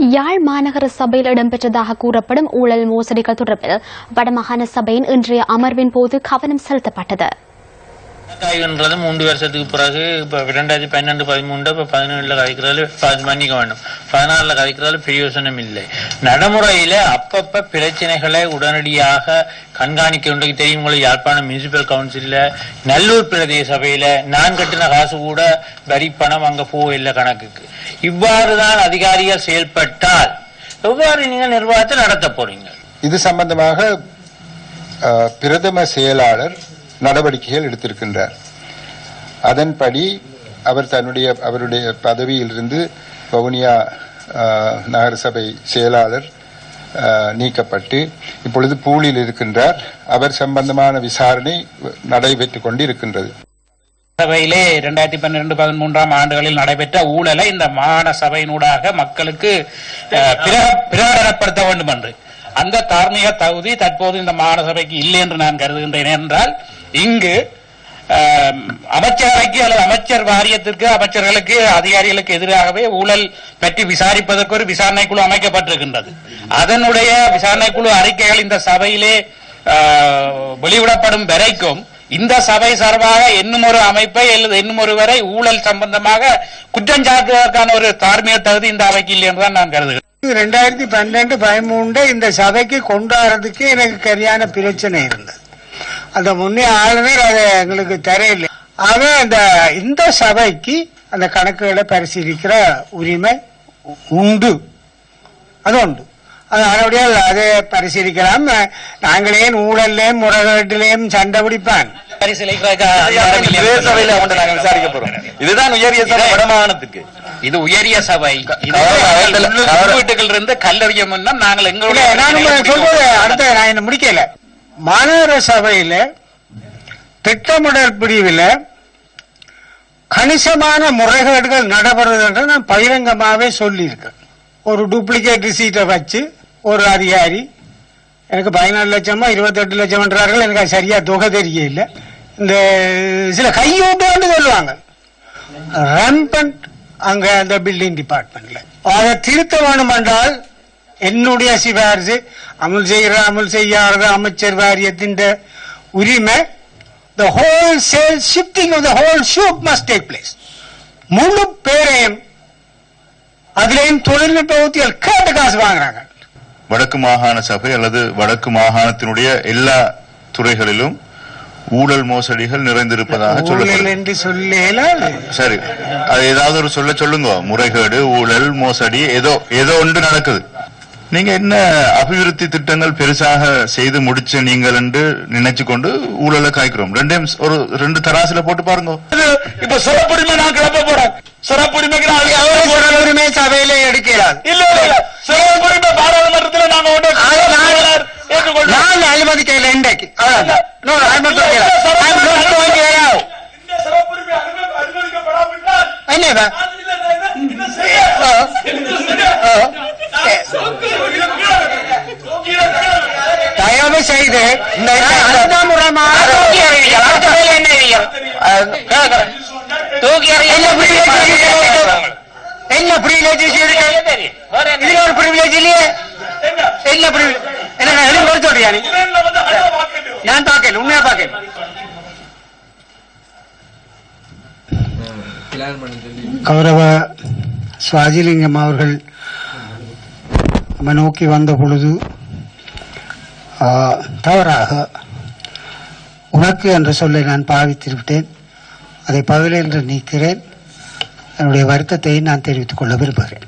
யாழ் மாநகர சபையில் இடம்பெற்றதாக கூறப்படும் ஊழல் மோசடிகள் தொடர்பில் வடமாகாண சபையின் இன்றைய அமர்வின் போது கவனம் செலுத்தப்பட்டது. ஆய்வுன்றது மூன்று வருஷத்துக்கு பிறகு இப்போ ரெண்டாயிரத்தி பன்னெண்டு பதிமூன்று இப்போ பதினேழுல கதைக்கிறது மன்னிக்க வேண்டும். பதினாறுல கதைக்கிறது பிரயோசனம் இல்லை. நடைமுறையில அப்பப்ப பிரச்சனைகளை உடனடியாக கண்காணிக்க வேண்டும் தெரியுங்களோ யாழ்ப்பாணம் முனிசிபல் கவுன்சிலில் நல்லூர் பிரதேச சபையில நான் கட்டின காசு கூட வரி பணம் அங்க போகல கணக்குக்கு. இவ்வாறுதான் அதிகாரிகள் செயல்பட்டால் எவ்வாறு நீங்க நிர்வாகத்தை நடத்த போறீங்க? இது சம்பந்தமாக பிரதம செயலாளர் நடவடிக்கைகள் எடுத்திருக்கின்றார். அதன்படி அவர் தன்னுடைய அவருடைய பதவியிலிருந்து வவுனியா நகரசபை செயலாளர் நீக்கப்பட்டு இப்பொழுது பூலில் இருக்கின்றார். அவர் சம்பந்தமான விசாரணை நடைபெற்றுக் கொண்டிருக்கின்றது. சபையிலே இரண்டாயிரத்தி பன்னிரண்டு பதிமூன்றாம் ஆண்டுகளில் நடைபெற்ற ஊழலை இந்த மாகாண சபையினூடாக மக்களுக்கு அஹ், பிர- பிரகடனப்படுத்த வேண்டும் என்று அந்த தார்மீக தகுதி தற்போது இந்த மாகாண சபைக்கு இல்லை என்று நான் கருதுகின்றேன் என்றால் இங்கு அமைச்சரவைக்கு அல்லது அமைச்சர் வாரியத்திற்கு அமைச்சர்களுக்கு அதிகாரிகளுக்கு எதிராகவே ஊழல் பற்றி விசாரிப்பதற்கு ஒரு விசாரணை குழு அமைக்கப்பட்டிருக்கின்றது. அதனுடைய விசாரணை குழு அறிக்கைகள் இந்த சபையிலே வெளியிடப்படும் வெளிவிடப்படும் வரைக்கும் இந்த சபை சார்பாக இன்னும் ஒரு அமைப்பை அல்லது இன்னும் ஒருவரை ஊழல் சம்பந்தமாக குற்றம் சாட்டுவதற்கான ஒரு தார்மீக தகுதி இந்த அவைக்கு இல்லை என்றுதான் நான் கருதுகிறேன். ரெண்டாயிரத்தி பன்னெண்டு பதிமூன்று இந்த சபைக்கு கொண்டாடுறதுக்கு எனக்கு சரியான பிரச்சனை இருந்தது. அந்த முன்னே ஆளுநர் அதை எங்களுக்கு தரையில்லை ஆக அந்த இந்த சபைக்கு அந்த கணக்குகளை பரிசீலிக்கிற உரிமை உண்டு. அது உண்டு. அது அதை பரிசீலிக்கலாம். நாங்களே ஊழல்லையும் முறைகேட்டிலையும் சண்டை பிடிப்பான். இதுதான் உயரிய சபை. இதே- வடமாகாணத்துக்கு இது உயரிய சபை. வீட்டுகள் இருந்து கல்லறிய முன்னம் நாங்கள் எங்களுடைய சொல்றது அடுத்த நான் முடிக்கல. மாநகர சபையில திட்டமிடல் பிரிவில் கணிசமான முறைகேடுகள் நடைபெறுது என்று நான் பகிரங்கமாகவே சொல்லியிருக்கேன். ஒரு டூப்ளிகேட் ரிசீட்டை வச்சு ஒரு அதிகாரி எனக்கு பதினாலு லட்சமா இருபத்தெட்டு லட்சம்ன்றார்கள் எனக்கு அது சரியா தொகை தெரியல இந்த சில கையூட்டுன்னு சொல்லுவாங்க. ரம்பன் அங்க அந்த பில்டிங் டிபார்ட்மெண்ட்ல அதை திருத்த வேணும் என்றால் என்னுடைய சிபாரிசு. அமல் செய்கிற அமல் செய்யாத அமைச்சர் வாரியத்தின் உரிமை. The wholesale shifting of the whole ship must take place. முழு பேரையும் அதுலயும் தொழில்நுட்ப ஊத்தியல் கேட்டு காசு வாங்குறாங்க. வடக்கு மாகாண சபை அல்லது வடக்கு மாகாணத்தினுடைய எல்லா துறைகளிலும் ஊழல் மோசடிகள் நிறைந்திருப்பதாக என்று சொல்லல சரி அது ஏதாவது ஒரு சொல்ல சொல்லுங்க. முறைகேடு ஊழல் மோசடி ஏதோ ஏதோ ஒன்று நடக்குது. நீங்க என்ன அபிவிருத்தி திட்டங்கள் பெருசாக செய்து முடிச்ச நீங்கள் என்று நினைச்சு கொண்டு ஊழலை காய்க்கிறோம்? ரெண்டையும் ஒரு ரெண்டு தராசுல போட்டு பாருங்க. இப்ப சிறப்புரிமை நான் கிளப்ப போறேன். சிறப்புரிமைக்கு சபையில எடுக்கிறார். இல்ல இல்ல சிறப்புரிமை பாராளுமன்றத்துல நாங்க நான் அனுமதிக்கல இன்றைக்கு I'm not talking about- I'm not going to allow. இந்த சிறப்புரிமை அனுமதி- அனுமதிக்கப்படாவிட்டால் என்ன இது? நான் இல்ல, நான் என்ன- என்ன செய்ய? ஆ. என்ன செய்ய? ஆ. நான் தூக்கி இருக்கிறேன். தயவு செய்து இந்த அடுத்த முறைமாக தூக்கி அறிவியல் அடுத்த என்ன இருக்கு? இதுல ஒரு privilege இல்லையே. என்ன? privilege? என்ன நான் எழுதி கொடுத்து விடுறியா நீ? நான் பார்க்கல உண்மையா பார்க்கல. கௌரவ சுவாஜிலிங்கம் அவர்கள் நம்ம நோக்கி வந்த பொழுது தவறாக உனக்கு என்ற சொல்லை நான் பாவித்து விட்டேன். அதை பகல் என்று நீக்கிறேன். என்னுடைய வருத்தத்தை நான் தெரிவித்துக் கொள்ள விரும்புகிறேன்.